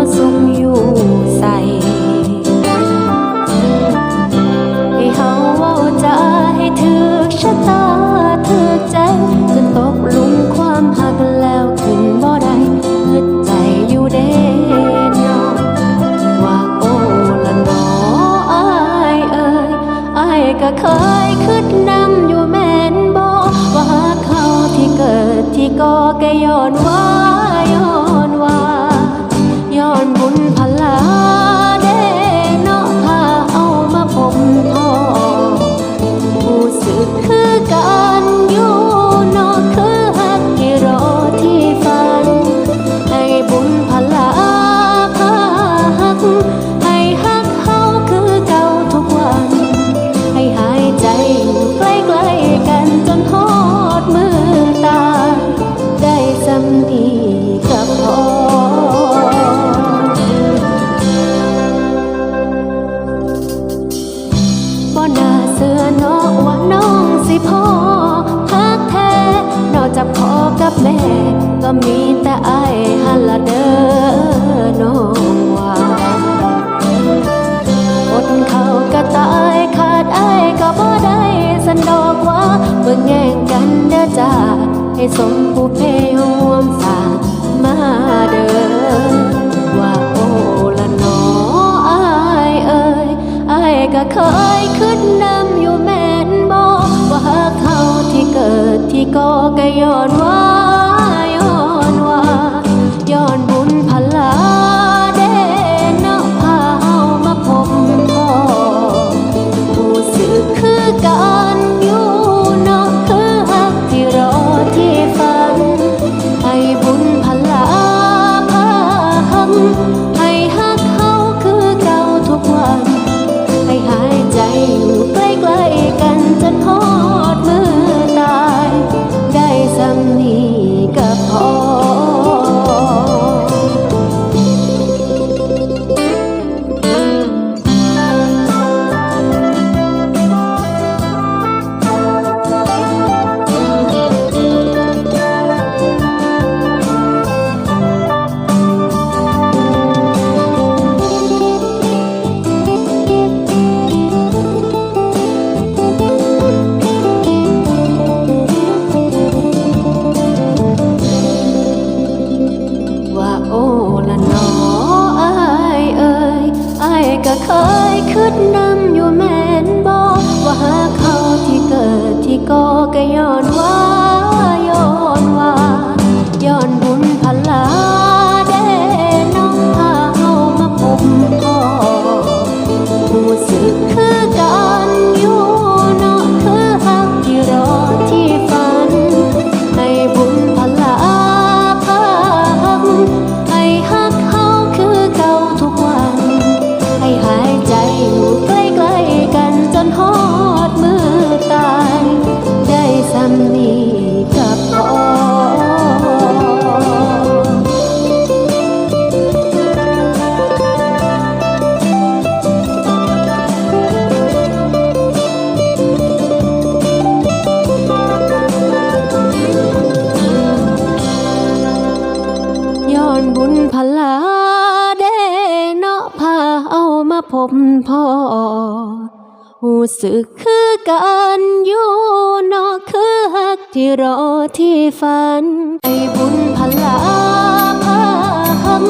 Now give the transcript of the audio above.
าสุมอยู่ใส่ให้เฮาเว้าจาให้ถึกชะตาถึกใจจนตกหลุมความหักแล้วขึ้นบ่ได้คิดใจอยู่เด้เนาะว่าโอ้ละนออายเอ่ยอายก็เคยคิดนำอยู่แม่นบ่ว่าเขาที่เกิดที่ก่อก็ย้อนว่า ให้หักเขาคือเก่าทุกวัน ให้หายใจอยู่ใกล้ๆกันจนทอดมือตายได้สำนีกับพอบ่น่าเสือเนาะว่าน้องสิพ่อพักแท้นอกจากพ่อกับแม่ ก็มีแต่ไอ้าย จ้าให้สมภูเพห่วมสางมาเด้อว่าโอ้ละหนออายเอ่ยอายก็เคยคิดนำอยู่แม่นบ่ว่าเขาที่เกิดที่ก็กะย้อนว่า รู้สึ บพ่อหูสึกคือกันอยู่นอกคือหักที่รอที่ฝันให้บุญพลาพาหัง